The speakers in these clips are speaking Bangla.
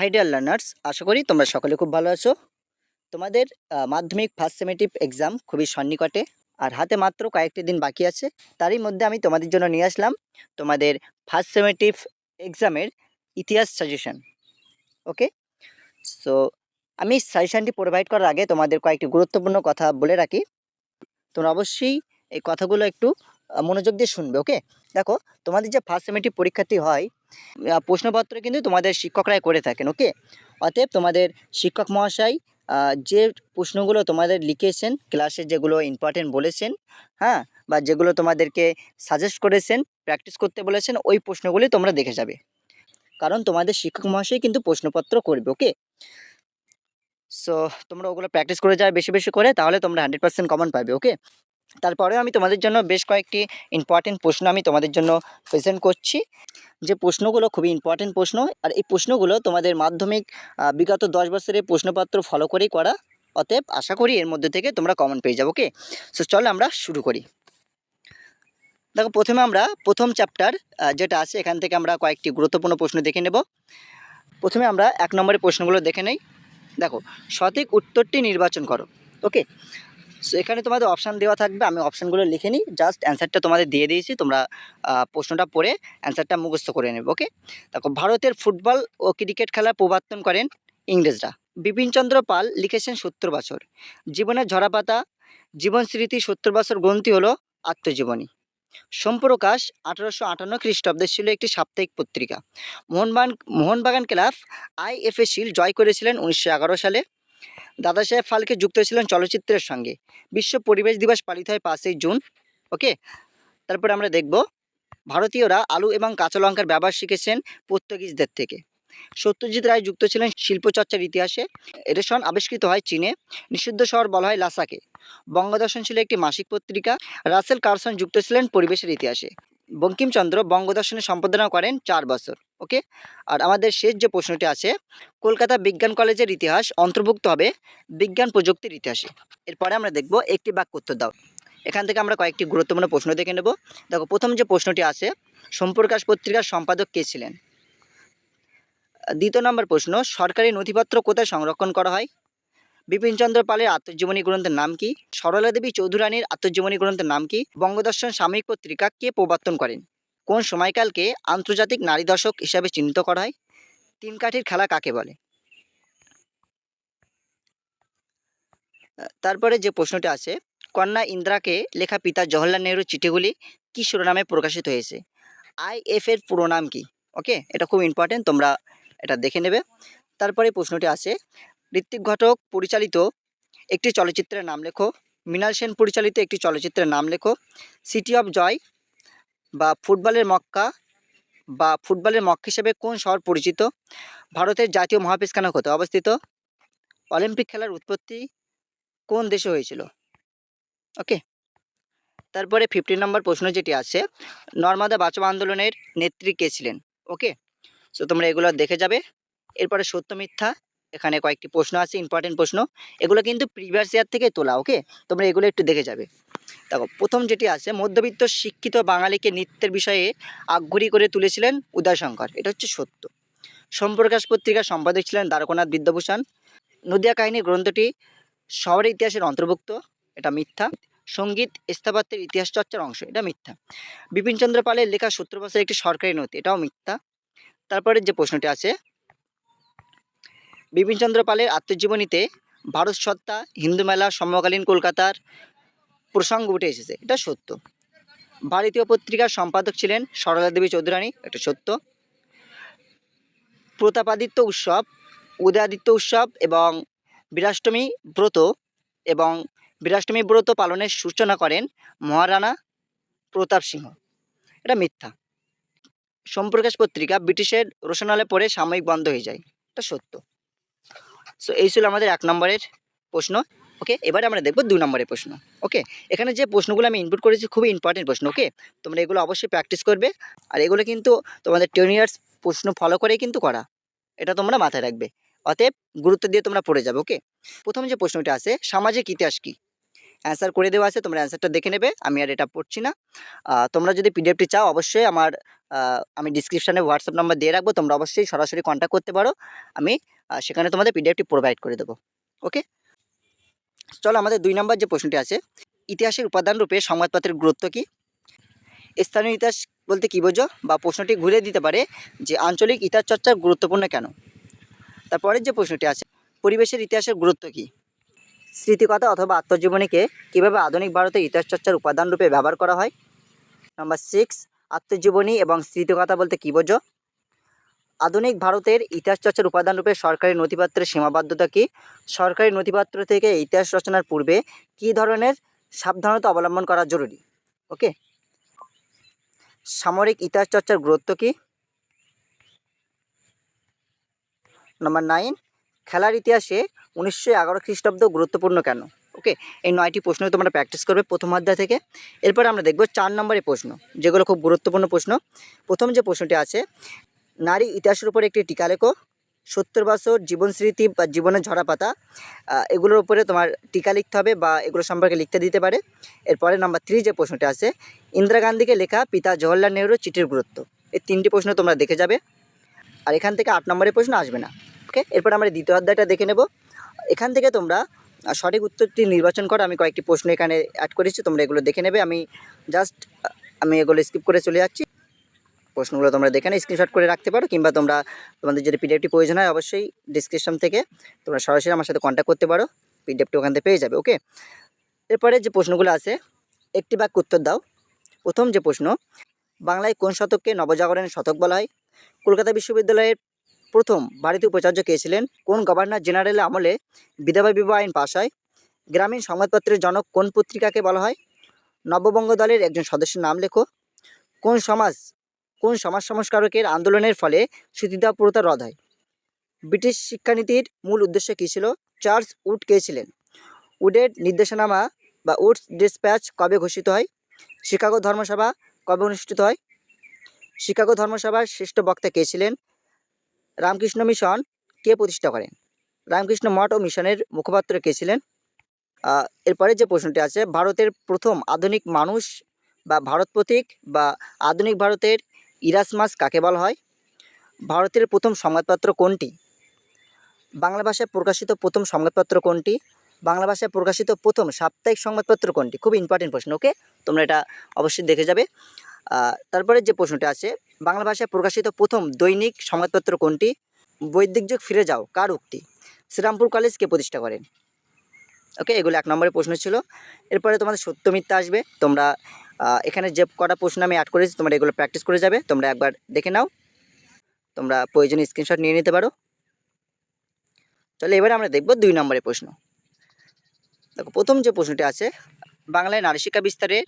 হাই ডিয়ার লার্নার্স আশা করি তোমরা সকলে খুব ভালো আছো। তোমাদের মাধ্যমিক ফার্স্ট সেমেটিভ এক্সাম খুবই সন্নিকটে, আর হাতে মাত্র কয়েকটি দিন বাকি আছে, তারই মধ্যে আমি তোমাদের জন্য নিয়ে আসলাম তোমাদের ফার্স্ট সেমেটিভ এক্সামের ইতিহাস সাজেশন ওকে সো আমি সাজেশনটি প্রোভাইড করার আগে তোমাদের কয়েকটি গুরুত্বপূর্ণ কথা বলে রাখি। তোমরা অবশ্যই এই কথাগুলো একটু মনোযোগ দিয়ে শুনবে ওকে দেখো, তোমাদের যে ফার্স্ট সেমেটিভ পরীক্ষাটি হয় প্রশ্নপত্র কিন্তু তোমাদের শিক্ষকরাই করে থাকেন ওকে অতএব তোমাদের শিক্ষক মহাশয় যে প্রশ্নগুলো তোমাদের লিখেছেন ক্লাসে যেগুলো ইম্পর্টেন্ট বলেছেন হ্যাঁ বা যেগুলো তোমাদেরকে সাজেস্ট করেছেন প্র্যাকটিস করতে বলেছেন, ওই প্রশ্নগুলি তোমরা দেখে যাবে। কারণ তোমাদের শিক্ষক মহাশয় কিন্তু প্রশ্নপত্র করবে ওকে সো তোমরা ওগুলো প্র্যাকটিস করে যাবে বেশি বেশি করে, তাহলে তোমরা হান্ড্রেড পার্সেন্ট কমন পাবে ওকে তারপরেও আমি তোমাদের জন্য বেশ কয়েকটি ইম্পর্টেন্ট প্রশ্ন আমি তোমাদের জন্য প্রেজেন্ট করছি। যে প্রশ্নগুলো খুবই ইম্পর্টেন্ট প্রশ্ন, আর এই প্রশ্নগুলো তোমাদের মাধ্যমিক বিগত দশ বছরের প্রশ্নপত্র ফলো করেই করা। অতএব আশা করি এর মধ্যে থেকে তোমরা কমন পেয়ে যাব ওকে সো চলো আমরা শুরু করি। দেখো, প্রথমে আমরা প্রথম চ্যাপ্টার যেটা আছে, এখান থেকে আমরা কয়েকটি গুরুত্বপূর্ণ প্রশ্ন দেখে নেব। প্রথমে আমরা এক নম্বরের প্রশ্নগুলো দেখে নেই। দেখো, সঠিক উত্তরটি নির্বাচন করো ওকে সো এখানে তোমাদের অপশান দেওয়া থাকবে। আমি অপশানগুলো লিখে নিই। জাস্ট অ্যান্সারটা তোমাদের দিয়ে দিয়েছি। তোমরা প্রশ্নটা পড়ে অ্যান্সারটা মুখস্থ করে নেবে ওকে দেখো, ভারতের ফুটবল ও ক্রিকেট খেলা প্রবর্তন করেন ইংরেজরা। বিপিনচন্দ্র পাল লিখেছেন সত্তর বছর। জীবনের ঝরাপাতা, জীবন স্মৃতি সত্তর বছর গ্রন্থি হলো আত্মজীবনী। সোমপ্রকাশ আঠারোশো আটান্ন খ্রিস্টাব্দে ছিল একটি সাপ্তাহিক পত্রিকা। মোহনবাগান মোহনবাগান ক্লাব আইএফএ শিল জয় করেছিলেন উনিশশো এগারো সালে। দাদা সাহেব ফালকে যুক্ত ছিলেন চলচ্চিত্রের সঙ্গে। বিশ্ব পরিবেশ দিবস পালিত হয় পাঁচই জুন, ওকে? তারপরে আমরা দেখব, ভারতীয়রা আলু এবং কাঁচা লঙ্কার ব্যবহার শিখেছেন পর্তুগিজদের থেকে। সত্যজিৎ রায় যুক্ত ছিলেন শিল্পচর্চার ইতিহাসে। এরেশন আবিষ্কৃত হয় চীনে। নিষিদ্ধ শহর বলা হয় লাসাকে। বঙ্গদর্শন ছিল একটি মাসিক পত্রিকা। রাসেল কার্সন যুক্ত ছিলেন পরিবেশের ইতিহাসে। বঙ্কিমচন্দ্র বঙ্গদর্শনে সম্পাদনা করেন চার বছর, ওকে? আর আমাদের শেষ যে প্রশ্নটি আছে, কলকাতা বিজ্ঞান কলেজের ইতিহাস অন্তর্ভুক্ত হবে বিজ্ঞান প্রযুক্তির ইতিহাসে। এরপরে আমরা দেখব একটি বাক্য উত্তর দাও। এখান থেকে আমরা কয়েকটি গুরুত্বপূর্ণ প্রশ্ন দেখে নেব। দেখো, প্রথম যে প্রশ্নটি আছে, সম্প্রকাশ পত্রিকার সম্পাদক কে ছিলেন? দ্বিতীয় নম্বর প্রশ্ন, সরকারি নথিপত্র কোথায় সংরক্ষণ করা হয়? বিপিনচন্দ্র পালের আত্মজীবনী গ্রন্থের নাম কি? সরলা দেবী চৌধুরানীর আত্মজীবনী গ্রন্থের নাম কি? বঙ্গদর্শন সাময়িক পত্রিকা কে প্রবর্তন করেন? কোন সময়কালকে আন্তর্জাতিক নারী দর্শক হিসাবে চিহ্নিত করা হয়? তিন কাঠির খেলা কাকে বলে? তারপরে যে প্রশ্নটি আছে, কন্যা ইন্দ্রাকে লেখা পিতা জওহরলাল নেহরু চিঠিগুলি কি শিরোনামে প্রকাশিত হয়েছে? আইএফ এর পুরো নাম কি? ওকে এটা খুব ইম্পর্টেন্ট তোমরা এটা দেখে নেবে। তারপরে প্রশ্নটি আছে ঋত্বিক ঘটক পরিচালিত একটি চলচ্চিত্রের নাম লেখো। মৃণাল সেন পরিচালিত একটি চলচ্চিত্রের নাম লেখো। সিটি অফ জয় বা ফুটবলের মক্কা বা ফুটবলের মক্কা হিসেবে কোন শহর পরিচিত? ভারতের জাতীয় মহাবিস্কানা কোথায় অবস্থিত? অলিম্পিক খেলার উৎপত্তি কোন দেশে হয়েছিল? ওকে। তারপরে ফিফটিন নম্বর প্রশ্ন যেটি আছে, নর্মদা বাঁচাও আন্দোলনের নেত্রী কে ছিলেন? ওকে। সো তোমরা এগুলো দেখে যাবে। এরপরে সত্য মিথ্যা এখানে কয়েকটি প্রশ্ন আছে ইম্পর্টেন্ট প্রশ্ন। এগুলো কিন্তু প্রিভিয়াস ইয়ার থেকে তোলা ওকে তোমরা এগুলো একটু দেখে যাবে। দেখো, প্রথম যেটি আছে, মধ্যবিত্ত শিক্ষিত বাঙালিকে নৃত্যের বিষয়ে আগ্রহী করে তুলেছিলেন উদয়শঙ্কর এটা হচ্ছে সত্য। সম্প্রকাশ পত্রিকার সম্পাদক ছিলেন দ্বারকানাথ বিদ্যাভূষণ। নদিয়া কাহিনী গ্রন্থটি শহরের ইতিহাসের অন্তর্ভুক্ত, এটা মিথ্যা। সংগীত স্থাপত্যের ইতিহাস চর্চার অংশ, এটা মিথ্যা। বিপিনচন্দ্র পালের লেখা সত্তর বছরের একটি সরকারি নথি, এটাও মিথ্যা। তারপরে যে প্রশ্নটি আছে বিপিনচন্দ্র পালের আত্মজীবনীতে ভারত সত্তা, হিন্দু মেলা, সমকালীন কলকাতার প্রসঙ্গ উঠে এসেছে। এটা সত্য। ভারতীয় পত্রিকার সম্পাদক ছিলেন সরলা দেবী চৌধুরানী, এটা সত্য। প্রতাপাদিত্য উৎসব, উদয়াদিত্য উৎসব এবং বীরাষ্টমী ব্রত এবং বীরাষ্টমী ব্রত পালনের সূচনা করেন মহারানা প্রতাপ সিংহ। এটা মিথ্যা। সম্প্রকাশ পত্রিকা ব্রিটিশের রোশনালে পড়ে সাময়িক বন্ধ হয়ে যায়। এটা সত্য। সো এই ছিল আমাদের এক নম্বরের প্রশ্ন ওকে এবারে আমরা দেখব দু নম্বরের প্রশ্ন ওকে এখানে যে প্রশ্নগুলো আমি ইনপুট করেছি খুবই ইম্পর্টেন্ট প্রশ্ন ওকে তোমরা এগুলো অবশ্যই প্র্যাকটিস করবে, আর এগুলো কিন্তু তোমাদের টেন ইয়ার্স প্রশ্ন ফলো করেই কিন্তু করা, এটা তোমরা মাথায় রাখবে, অতএব গুরুত্ব দিয়ে তোমরা পড়ে যাবে ওকে প্রথম যে প্রশ্নটা আছে, সামাজিক ইতিহাস কি? অ্যান্সার করে দেওয়া আছে, তোমরা অ্যান্সারটা দেখে নেবে, আমি আর এটা পড়ছি না। তোমরা যদি পিডিএফটি চাও, অবশ্যই আমার আমি ডিসক্রিপশানে হোয়াটসঅ্যাপ নাম্বার দিয়ে রাখব, তোমরা অবশ্যই সরাসরি কন্ট্যাক্ট করতে পারো। আমি সেখানে তোমাদের পিডিএফটি প্রোভাইড করে দেবো। ওকে চলো, আমাদের দুই নম্বর যে প্রশ্নটি আছে, ইতিহাসের উপাদান রূপে সংবাদপত্রের গুরুত্ব কী? স্থানীয় ইতিহাস বলতে কী বোঝো? বা প্রশ্নটি ঘুরে দিতে পারে যে আঞ্চলিক ইতিহাস চর্চা গুরুত্বপূর্ণ কেন? তারপরের যে প্রশ্নটি আছে, পরিবেশের ইতিহাসের গুরুত্ব কী? স্মৃতিকথা অথবা আত্মজীবনীকে কীভাবে আধুনিক ভারতে ইতিহাস চর্চার উপাদান রূপে ব্যবহার করা হয়? নাম্বার সিক্স আত্মজীবনী এবং স্মৃতিকথা বলতে কী বোঝো? আধুনিক ভারতের ইতিহাস চর্চার উপাদান রূপে সরকারি নথিপত্রের সীমাবদ্ধতা কী? সরকারি নথিপত্র থেকে ইতিহাস রচনার পূর্বে কী ধরনের সাবধানতা অবলম্বন করা জরুরি? ওকে। সামরিক ইতিহাস চর্চার গুরুত্ব কী? নাম্বার নাইন, খেলার ইতিহাসে উনিশশো এগারো খ্রিস্টাব্দ গুরুত্বপূর্ণ কেন? ওকে এই নয়টি প্রশ্ন তোমরা প্র্যাকটিস করবে প্রথম অধ্যায় থেকে। এরপর আমরা দেখব চার নম্বরের প্রশ্ন, যেগুলো খুব গুরুত্বপূর্ণ প্রশ্ন। প্রথম যে প্রশ্নটি আছে, নারী ইতিহাসের উপর একটি টিকা লেখো, সত্তর বছর জীবন স্মৃতি বা জীবনের ঝরা পাতা এগুলোর উপরে তোমার টিকা লিখতে হবে বা এগুলো সম্পর্কে লিখতে দিতে পারে। এরপরে নাম্বার থ্রি যে প্রশ্নটি আছে, ইন্দিরা গান্ধীকে লেখা পিতা জওহরলাল নেহরু চিঠির গুরুত্ব। এই তিনটি প্রশ্ন তোমরা দেখে যাবে। আর এখান থেকে আট নম্বরের প্রশ্ন আসবে না। ওকে এরপর আমরা দ্বিতীয় অধ্যায়টা দেখে নেব। এখান থেকে তোমরা আহ, সঠিক উত্তরটি নির্বাচন করো আমি কয়েকটি প্রশ্ন এখানে অ্যাড করেছি তোমরা এগুলো দেখে নেবে। আমি জাস্ট আমি এগুলো স্কিপ করে চলে যাচ্ছি। প্রশ্নগুলো তোমরা দেখে স্ক্রিনশট করে রাখতে পারো কিংবা তোমরা তোমাদের যদি পিডিএফটি প্রয়োজন হয় অবশ্যই ডিসক্রিপশন থেকে তোমরা সরাসরি আমার সাথে কন্ট্যাক্ট করতে পারো পিডিএফটি ওখান থেকে পেয়ে যাবে ওকে এরপরে যে প্রশ্নগুলো আছে একটি বাক্য উত্তর দাও। প্রথম যে প্রশ্ন বাংলায় কোন শতককে নবজাগরণের শতক বলা হয়? কলকাতা বিশ্ববিদ্যালয়ের প্রথম ভারতীয় উপাচার্য কে ছিলেন? কোন গভর্নর জেনারেলের আমলে বিধবা বিবাহ আইন পাশ হয়? গ্রামীণ সংবাদপত্রের জনক কোন পত্রিকাকে বলা হয়? নববঙ্গ দলের একজন সদস্যের নাম লেখো। কোন সমাজ কোন সমাজ সংস্কারকের আন্দোলনের ফলে সতীদাহ প্রথা রদ হয়? ব্রিটিশ শিক্ষানীতির মূল উদ্দেশ্য কী ছিল? চার্লস উড কে ছিলেন? উডের নির্দেশনামা বা উডস ডিসপ্যাচ কবে ঘোষিত হয়? শিকাগো ধর্মসভা কবে অনুষ্ঠিত হয়? শিকাগো ধর্মসভার শ্রেষ্ঠ বক্তা কে ছিলেন? রামকৃষ্ণ মিশন কে প্রতিষ্ঠা করেন? রামকৃষ্ণ মঠ ও মিশনের মুখপাত্র কে ছিলেন? এরপরে যে প্রশ্নটি আছে, ভারতের প্রথম আধুনিক মানুষ বা ভারত প্রতীক বা আধুনিক ভারতের ইরাসমাস কাকে বলা হয়? ভারতের প্রথম সংবাদপত্র কোনটি? বাংলা ভাষায় প্রকাশিত প্রথম সংবাদপত্র কোনটি? বাংলা ভাষায় প্রকাশিত প্রথম সাপ্তাহিক সংবাদপত্র কোনটি? খুব ইম্পর্টেন্ট প্রশ্ন, ওকে? তোমরা এটা অবশ্যই দেখে যাবে। তারপরে যে প্রশ্নটি আছে বাংলা ভাষায় প্রকাশিত প্রথম দৈনিক সংবাদপত্র কোনটি? বৈদিক যুগ ফিরে যাও, কার উক্তি? শ্রীরামপুর কলেজ কে প্রতিষ্ঠা করেন? ওকে এগুলো এক নম্বরের প্রশ্ন ছিল। এরপরে তোমাদের সত্য মিথ্যা আসবে। তোমরা এখানে যে কটা প্রশ্ন আমি অ্যাড করেছি, তোমরা এগুলো প্র্যাকটিস করে যাবে। তোমরা একবার দেখে নাও। তোমরা প্রয়োজনীয় স্ক্রিনশট নিয়ে নিতে পারো। তাহলে এবারে আমরা দেখব দুই নম্বরের প্রশ্ন। দেখো, প্রথম যে প্রশ্নটি আছে, বাংলায় নারী শিক্ষা বিস্তারে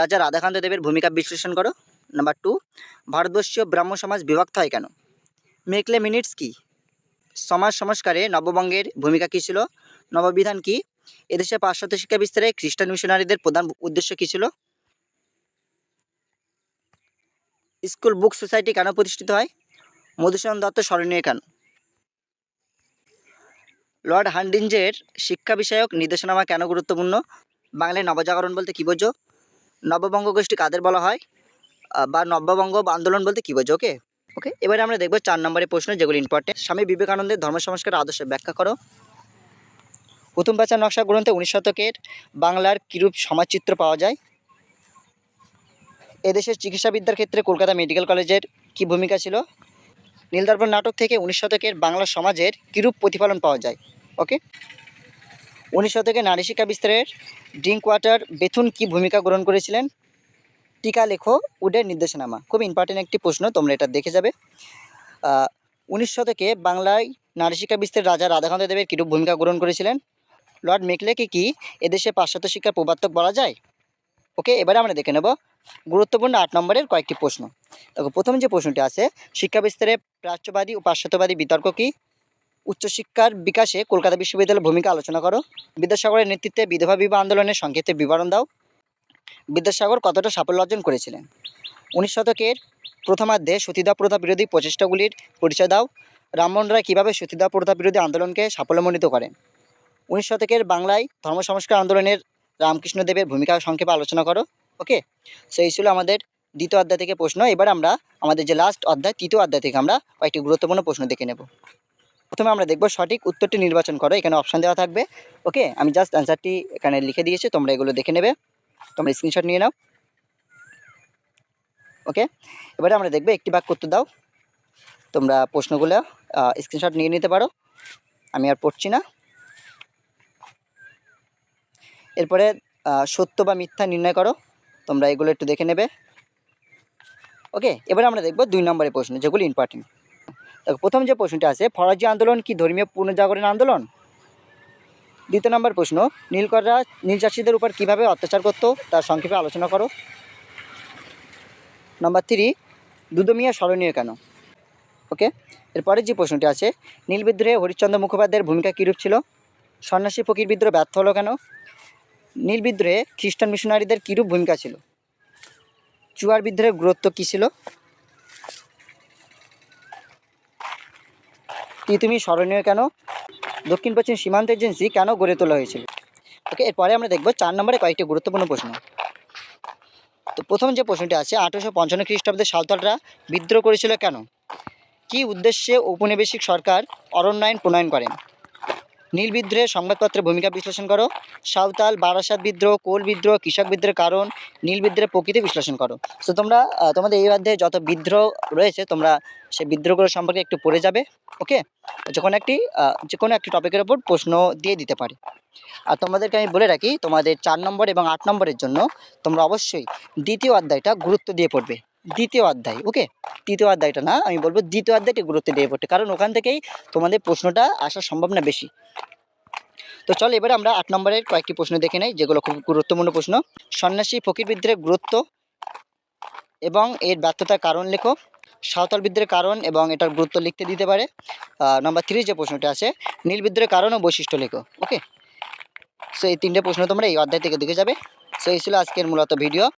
রাজা রাধাকান্ত দেবের ভূমিকা বিশ্লেষণ করো। নাম্বার টু ভারতবর্ষীয় ব্রাহ্ম সমাজ বিভক্ত হয় কেন? মেকলে মিনিটস কি? সমাজ সংস্কারে নববঙ্গের ভূমিকা কী ছিল? নববিধান কি? এদেশে পাশ্চাত্য শিক্ষা বিস্তারে খ্রিস্টান মিশনারিদের প্রধান উদ্দেশ্য কী ছিল? স্কুল বুক সোসাইটি কেন প্রতিষ্ঠিত হয়? মধুসূদন দত্ত স্মরণীয় কেন? লর্ড হান্ডিঞ্জের শিক্ষা বিষয়ক নির্দেশনামা কেন গুরুত্বপূর্ণ? বাংলায় নবজাগরণ বলতে কী বোঝো? নববঙ্গ গোষ্ঠী কাদের বলা হয়? বা নববঙ্গ আন্দোলন বলতে কী বোঝো? ওকে ওকে এবারে আমরা দেখব চার নম্বরের প্রশ্ন যেগুলো ইম্পর্টেন্ট স্বামী বিবেকানন্দের ধর্ম সংস্কার আদর্শ ব্যাখ্যা করো। প্রথম পাচার নকশা গ্রন্থে উনিশ শতকের বাংলার কিরূপ সমাজচিত্র পাওয়া যায়? এদেশের চিকিৎসাবিদ্যার ক্ষেত্রে কলকাতা মেডিকেল কলেজের কি ভূমিকা ছিল? নীলদর্পণ নাটক থেকে উনিশ শতকের বাংলা সমাজের কিরূপ প্রতিফলন পাওয়া যায়? ওকে উনিশ শতকে নারী শিক্ষা বিস্তারের ড্রিঙ্ক ওয়াটার বেথুন কি ভূমিকা গ্রহণ করেছিলেন? টিকা লেখো, উডের নির্দেশনামা। খুব ইম্পর্টেন্ট একটি প্রশ্ন, তোমরা এটা দেখে যাবে। উনিশ শতকে বাংলায় নারী শিক্ষা বিস্তারের রাজা রাধাকান্ত দেবের কিরূপ ভূমিকা গ্রহণ করেছিলেন? লর্ড মেকলেকে কি এদেশে পাশ্চাত্য শিক্ষার প্রবর্তক বলা যায়? ওকে, এবারে আমরা দেখে নেব। গুরুত্বপূর্ণ আট নম্বরের কয়েকটি প্রশ্ন। দেখো, প্রথম যে প্রশ্নটি আছে, শিক্ষা বিস্তারে প্রাচ্যবাদী ও পাশ্চাত্যবাদী বিতর্ক কি? উচ্চশিক্ষার বিকাশে কলকাতা বিশ্ববিদ্যালয়ের ভূমিকা আলোচনা করো। বিদ্যাসাগরের নেতৃত্বে বিধবা বিবাহ আন্দোলনের সংক্ষেপে বিবরণ দাও। বিদ্যাসাগর কতটা সাফল্য অর্জন করেছিলেন? উনিশ শতকের প্রথমার্ধে সতীদাহ প্রথা বিরোধী প্রচেষ্টাগুলির পরিচয় দাও। রামমোহন রায় কীভাবে সতীদাহ প্রথা বিরোধী আন্দোলনকে সাফল্যমণ্ডিত করেন? উনিশ শতকের বাংলায় ধর্ম সংস্কার আন্দোলনের রামকৃষ্ণদেবের ভূমিকা সংক্ষেপে আলোচনা করো। ওকে? সো এই ছিল আমাদের দ্বিতীয় অধ্যায় থেকে প্রশ্ন। এবার আমরা, আমাদের যে লাস্ট অধ্যায়, তৃতীয় অধ্যায় থেকে আমরা কয়েকটি গুরুত্বপূর্ণ প্রশ্ন দেখে নেব। প্রথমে আমরা দেখব সঠিক উত্তরটি নির্বাচন করো। এখানে অপশান দেওয়া থাকবে। ওকে? আমি জাস্ট অ্যান্সারটি এখানে লিখে দিয়েছি, তোমরা এগুলো দেখে নেবে। তোমরা স্ক্রিনশট নিয়ে নাও। ওকে এবারে আমরা দেখব একটি বাক্য উত্তর দাও। তোমরা প্রশ্নগুলো স্ক্রিনশট নিয়ে নিতে পারো। আমি আর পড়ছি না। এরপরে সত্য বা মিথ্যা নির্ণয় করো। তোমরা এগুলো একটু দেখে নেবে। ওকে এবারে আমরা দেখব দুই নম্বরের প্রশ্ন, যেগুলো ইম্পর্টেন্ট দেখো, প্রথম যে প্রশ্নটা আছে, ফরাজি আন্দোলন কি ধর্মীয় পুনর্জাগরণ আন্দোলন? দ্বিতীয় নম্বর প্রশ্ন, নীলকররা নীল চাষিদের উপর কীভাবে অত্যাচার করতো তার সংক্ষেপে আলোচনা করো। নম্বর থ্রি, দুদমিয়া স্মরণীয় কেন? ওকে, এরপরে যে প্রশ্নটি আছে, নীল বিদ্রোহে হরিশ্চন্দ্র মুখোপাধ্যায়ের ভূমিকা কীরূপ ছিল? সন্ন্যাসী ফকির বিদ্রোহ ব্যর্থ হলো কেন? নীল বিদ্রোহে খ্রিস্টান মিশনারিদের কীরূপ ভূমিকা ছিল? চুয়ার বিদ্রোহের গুরুত্ব কী ছিল? তিতুমি স্মরণীয় কেন? দক্ষিণ পশ্চিম সীমান্ত এজেন্সি কেন গড়ে তোলা হয়েছিল? ওকে, এরপরে আমরা দেখব চার নম্বরে কয়েকটি গুরুত্বপূর্ণ প্রশ্ন। তো প্রথম যে প্রশ্নটি আছে, আঠেরোশো পঞ্চান্ন খ্রিস্টাব্দে সাঁওতালরা বিদ্রোহ করেছিল কেন? কি উদ্দেশ্যে ঔপনিবেশিক সরকার অরণ্যায়ন প্রণয়ন করেন? নীল বিদ্রোহের সংবাদপত্রের ভূমিকা বিশ্লেষণ করো। সাঁওতাল, বারাসাত বিদ্রোহ, কোল বিদ্রোহ, কৃষক বিদ্রোহের কারণ নীল বিদ্রোহের প্রকৃতি বিশ্লেষণ করো। তো তোমরা তোমাদের এই অধ্যায়ে যত বিদ্রোহ রয়েছে, তোমরা সেই বিদ্রোহগুলো সম্পর্কে একটু পড়ে যাবে ওকে যখন একটি যে কোনো একটি টপিকের ওপর প্রশ্ন দিয়ে দিতে পারে। আর তোমাদেরকে আমি বলে রাখি, তোমাদের চার নম্বর এবং আট নম্বরের জন্য তোমরা অবশ্যই দ্বিতীয় অধ্যায়টা গুরুত্ব দিয়ে পড়বে। দ্বিতীয় অধ্যায় ওকে তৃতীয় অধ্যায়টা না, আমি বলব দ্বিতীয় অধ্যায়টি গুরুত্ব দিয়ে পড়তে, কারণ ওখান থেকেই তোমাদের প্রশ্নটা আসার সম্ভাবনা বেশি। তো চল এবারে আমরা আট নম্বরের কয়েকটি প্রশ্ন দেখে নেই, যেগুলো খুব গুরুত্বপূর্ণ প্রশ্ন। সন্ন্যাসী ফকির বিদ্রোহের গুরুত্ব এবং এর ব্যর্থতার কারণ লেখো সাঁওতাল বিদ্রোহের কারণ এবং এটার গুরুত্ব লিখতে দিতে পারে। নাম্বার থ্রি যে প্রশ্নটা আছে নীল বিদ্রোহের কারণ ও বৈশিষ্ট্য লেখো ওকে সো এই তিনটে প্রশ্ন তোমরা এই অধ্যায় থেকে দেখে যাবে। সো এই ছিল আজকের মূলত ভিডিও